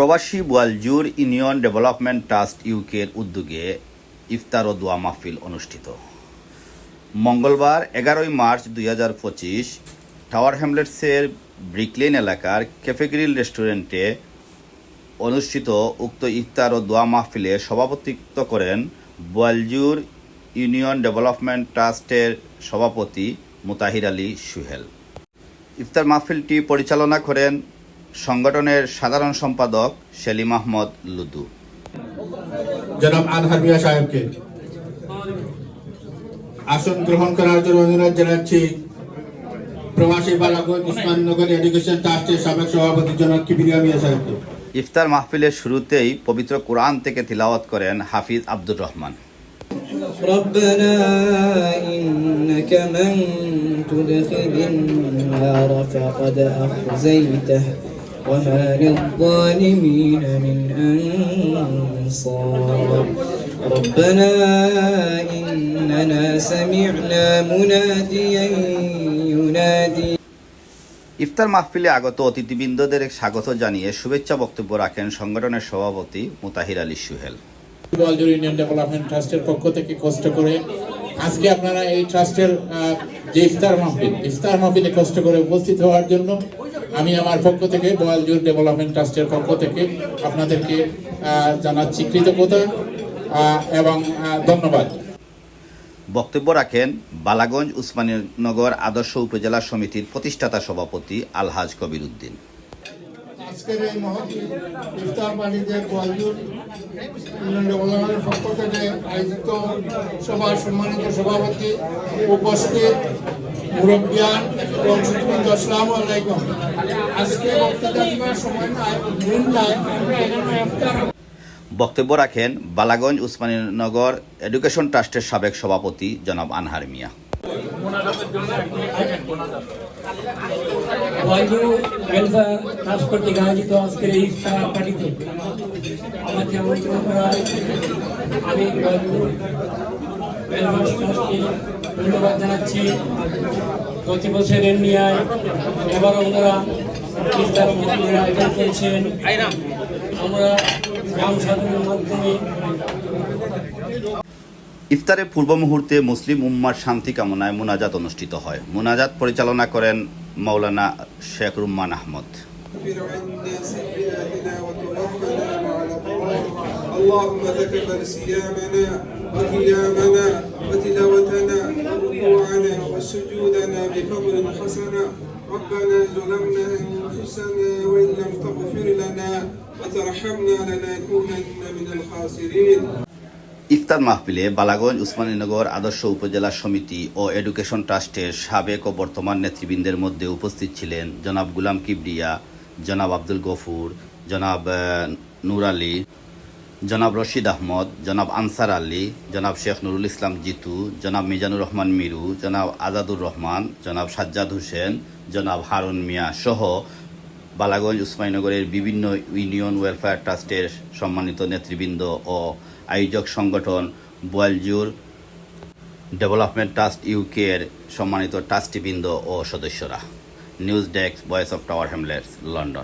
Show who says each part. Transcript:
Speaker 1: প্রবাসী Boaljur union development trust ইউকের উদ্যোগে ইফতার ও দোয়া মাহফিল অনুষ্ঠিত। মঙ্গলবার এগারোই মার্চ দুই হাজার পঁচিশ টাওয়ার হ্যামলেটসের ব্রিকলেন এলাকার ক্যাফেগ্রিল রেস্টুরেন্টে অনুষ্ঠিত উক্ত ইফতার ও দোয়া মাহফিলে সভাপতিত্ব করেন বোয়ালজুর ইউনিয়ন ডেভেলপমেন্ট ট্রাস্টের সভাপতি মুতাহির আলী সুহেল। ইফতার মাহফিলটি পরিচালনা করেন সংগঠনের সাধারণ সম্পাদক সেলিম আহমদ লুদু
Speaker 2: জনাব আনহার মিয়া সাহেবকে আসন গ্রহণ করার জন্য অনুরোধ জানাচ্ছি প্রবাসী বালাগঞ্জ উসমাননগর এডুকেশন ট্রাস্টের সাবেক সভাপতি জনাব কিবিরিয়া মিয়া সাহেবকে
Speaker 1: ইফতার মাহফিলের শুরুতেই পবিত্র কোরআন থেকে তিলাওয়াত করেন হাফিজ আব্দুর রহমান
Speaker 3: ربنا إنك من تدخل النار فقد أخزيته وما للظالمين من أنصار ربنا إننا سمعنا مناديا ينادي
Speaker 1: ইফতার মাহফিলে আগত অতিথিবৃন্দদের স্বাগত জানিয়ে শুভেচ্ছা বক্তব্য রাখেন সংগঠনের সভাপতি মুতাহির আলী সুহেল
Speaker 2: গোয়ালজুর ইউনিয়ন ডেভেলপমেন্ট ট্রাস্টের পক্ষ থেকে কষ্ট করে আজকে আপনারা এই ট্রাস্টের আহ, যে ইফতার মাহফিল ইফতার মাহফিলে কষ্ট করে উপস্থিত হওয়ার জন্য আমি আমার পক্ষ থেকে গোয়ালজুর ডেভেলপমেন্ট ট্রাস্টের পক্ষ থেকে আপনাদেরকে জানাচ্ছি কৃতজ্ঞতা এবং ধন্যবাদ।
Speaker 1: বক্তব্য রাখেন বালাগঞ্জ উসমানীনগর আদর্শ উপজেলা সমিতির প্রতিষ্ঠাতা সভাপতি আলহাজ কবির উদ্দিন।
Speaker 4: আজকের এই মহৎ ইফতার পার্টিতে গোয়ালজুর ডেভেলপমেন্টের পক্ষ থেকে আয়োজিত সভার সম্মানিত সভাপতি উপস্থিত মুরব্বিয়ান এবং আসসালামু আলাইকুম। আজকে বক্তৃতা দেওয়ার সময় নাই দিন নাই।
Speaker 1: বক্তব্য রাখেন বালাগঞ্জ উসমানীনগর এডুকেশন ট্রাস্টের সাবেক সভাপতি জনাব আনহার মিয়া।
Speaker 5: ওয়াইজু ওয়েলফেয়ার ট্রাস্ট কর্তৃক আয়োজিত আজকের এই ইফতার পার্টিতে আমাকে আমন্ত্রণ করা। আমি ওয়াইজু ওয়েলফেয়ার ট্রাস্টকে ধন্যবাদ জানাচ্ছি প্রতি বছরের নিয়ে এবার ওনারা ইফতার মন্দিরের আয়োজন করেছেন আমরা গ্রাম সাধনের মাধ্যমে
Speaker 1: ইফতারের পূর্ব মুহূর্তে মুসলিম উম্মার শান্তি কামনায় মোনাজাত অনুষ্ঠিত হয় মোনাজাত পরিচালনা করেন মাওলানা শেখ রুম্মান আহমদ
Speaker 6: كفر عنا سيئاتنا وتوفنا مع الأبرار اللهم تقبل صيامنا وقيامنا وتلاوتنا وركوعنا وسجودنا بفضل حسنا ربنا ظلمنا أنفسنا وإن لم تغفر لنا وترحمنا لنكونن من الخاسرين
Speaker 1: ইফতার মাহফিলে বালাগঞ্জ উসমানীনগর আদর্শ উপজেলা সমিতি ও এডুকেশন ট্রাস্টের সাবেক ও বর্তমান নেতৃবৃন্দের মধ্যে উপস্থিত ছিলেন জনাব গুলাম কিবরিয়া জনাব আব্দুল গফুর জনাব আহ, নূর আলী জনাব রশিদ আহমদ, জনাব আনসার আলী, জনাব শেখ নুরুল ইসলাম জিতু, জনাব মিজানুর রহমান মিরু, জনাব আজাদুর রহমান, জনাব সাজ্জাদ হোসেন, জনাব হারুন মিয়া সহ বালাগঞ্জ উসমানীনগরের বিভিন্ন ইউনিয়ন ওয়েলফেয়ার ট্রাস্টের সম্মানিত নেতৃবৃন্দ ও আয়োজক সংগঠন বোয়ালজুর ডেভেলপমেন্ট ট্রাস্ট ইউকের সম্মানিত ট্রাস্টিবৃন্দ ও সদস্যরা। News desk, voice of Tower Hamlets, London.